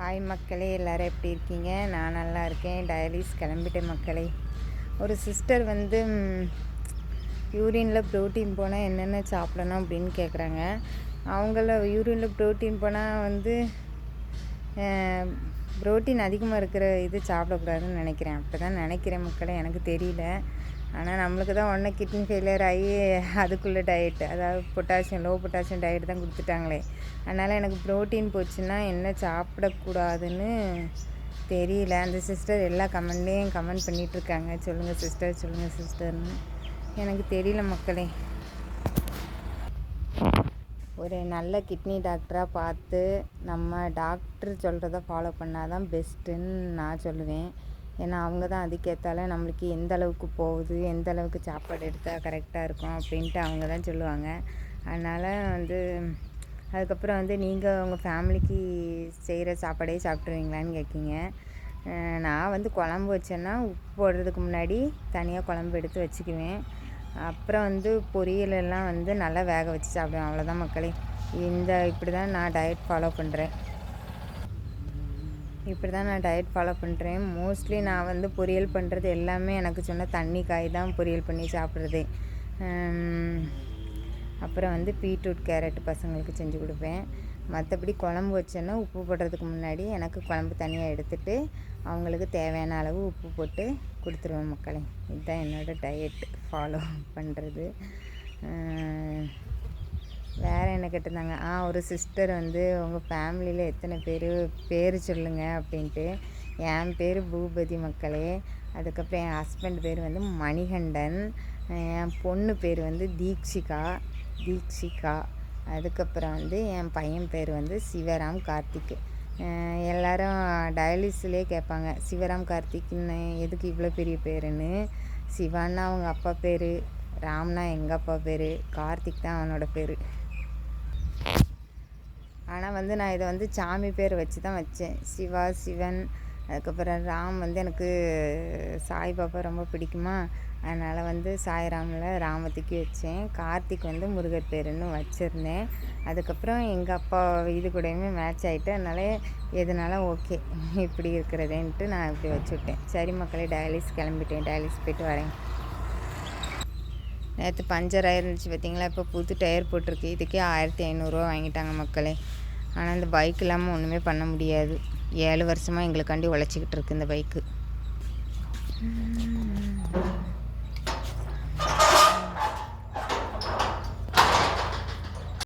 Hi மக்களே. எல்லோரும் எப்படி இருக்கீங்க? நான் நல்லா இருக்கேன். டயலிஸ் கிளம்பிட்டேன் மக்களே. ஒரு சிஸ்டர் வந்து யூரினில் ப்ரோட்டீன் போனால் என்னென்ன சாப்பிடணும் அப்படின்னு கேட்குறாங்க அவங்கள யூரினில் ப்ரோட்டீன் போனால் வந்து ப்ரோட்டீன் அதிகமாக இருக்கிற இது சாப்பிடக்கூடாதுன்னு நினைக்கிறேன். அப்படி தான் நினைக்கிறேன் மக்களே. எனக்கு தெரியல. ஆனால் நம்மளுக்கு தான் உடனே கிட்னி ஃபெயிலியர் ஆகி அதுக்குள்ளே டயட்டு அதாவது பொட்டாசியம் லோ பொட்டாசியம் டயட் தான் கொடுத்துட்டாங்களே. அதனால் எனக்கு ப்ரோட்டீன் போச்சுன்னா என்ன சாப்பிடக்கூடாதுன்னு தெரியல. அந்த சிஸ்டர் எல்லா கமெண்ட்லேயும் கமெண்ட் பண்ணிகிட்ருக்காங்க சொல்லுங்கள் சிஸ்டர் சொல்லுங்கள் சிஸ்டர்னு எனக்கு தெரியல மக்களே. ஒரு நல்ல கிட்னி டாக்டராக பார்த்து நம்ம டாக்டர் சொல்கிறத ஃபாலோ பண்ணால் தான் பெஸ்ட்டுன்னு நான் சொல்லுவேன். ஏன்னா அவங்க தான் அதுக்கேற்றால நம்மளுக்கு எந்த அளவுக்கு போகுது எந்த அளவுக்கு சாப்பாடு எடுத்தால் கரெக்டாக இருக்கும் அப்படின்ட்டு அவங்க தான் சொல்லுவாங்க. அதனால் வந்து அதுக்கப்புறம் வந்து நீங்கள் உங்கள் ஃபேமிலிக்கு செய்கிற சாப்பாடே சாப்பிட்ருவீங்களான்னு கேட்கிங்க நான் வந்து குழம்பு வச்சேன்னா உப்பு போடுறதுக்கு முன்னாடி தனியாக குழம்பு எடுத்து வச்சுக்குவேன். அப்புறம் வந்து பொரியலெல்லாம் வந்து நல்லா வேக வச்சு சாப்பிடுவேன். அவ்வளோதான் மக்களே. இந்த இப்படி தான் நான் டயட் ஃபாலோ பண்ணுறேன் இப்படி தான் நான் டயட் ஃபாலோ பண்ணுறேன் மோஸ்ட்லி நான் வந்து பொரியல் பண்ணுறது எல்லாமே எனக்கு சொன்ன தண்ணி காய் தான் பொரியல் பண்ணி சாப்பிட்றது. அப்புறம் வந்து பீட்ரூட் கேரட் பசங்களுக்கு செஞ்சு கொடுப்பேன். மற்றபடி குழம்பு வச்சேன்னா உப்பு போடுறதுக்கு முன்னாடி எனக்கு குழம்பு தனியாக எடுத்துகிட்டு அவங்களுக்கு தேவையான அளவு உப்பு போட்டு கொடுத்துருவேன் மக்களே. இதுதான் என்னோடய டயட் ஃபாலோ பண்ணுறது வேறு என்ன கேட்டிருந்தாங்க? ஆ ஒரு சிஸ்டர் வந்து உங்கள் ஃபேமிலியில் எத்தனை பேர்? பேர் சொல்லுங்கள் அப்படின்ட்டு. என் பேர் பூபதி மக்களே. அதுக்கப்புறம் என் ஹஸ்பண்ட் பேர் வந்து மணிகண்டன். என் பொண்ணு பேர் வந்து தீக்ஷிகா. தீக்ஷிகா. அதுக்கப்புறம் வந்து என் பையன் பேர் வந்து சிவராம் கார்த்திக். எல்லாரும் டயலிஸ்லேயே கேட்பாங்க சிவராம் கார்த்திக்னு எதுக்கு இவ்வளோ பெரிய பேருன்னு? சிவான்னா அவங்க அப்பா பேர். ராம்னா எங்கள் அப்பா பேர். கார்த்திக் தான் அவனோட பேர். ஆனால் வந்து நான் இதை வந்து சாமி பேர் வச்சு தான் வச்சேன். சிவா சிவன் அதுக்கப்புறம் ராம் வந்து எனக்கு சாய்பாபா ரொம்ப பிடிக்குமா? அதனால் வந்து சாய்ராமில் ராமத்துக்கு வச்சேன். கார்த்திக் வந்து முருகர் பேருன்னு வச்சுருந்தேன். அதுக்கப்புறம் எங்கள் அப்பா இது கூடயுமே மேட்ச் ஆகிட்டு அதனால எதனால ஓகே இப்படி இருக்கிறதேன்ட்டு நான் இப்படி வச்சுவிட்டேன் சரி மக்களே டயாலிஸ் கிளம்பிட்டேன். டயாலிஸ் போய்ட்டு வரேன். நேற்று பஞ்சர் ஆயிருந்துச்சு பார்த்தீங்களா இப்போ புது டயர் போட்டிருக்கு. இதுக்கே ஆயிரத்தி ஐநூறுரூவா வாங்கிட்டாங்க மக்களே. ஆனால் இந்த பைக் இல்லாமல் ஒன்றுமே பண்ண முடியாது. ஏழு வருஷமாக எங்களுக்காண்டி உழைச்சிக்கிட்டு இருக்கு இந்த பைக்கு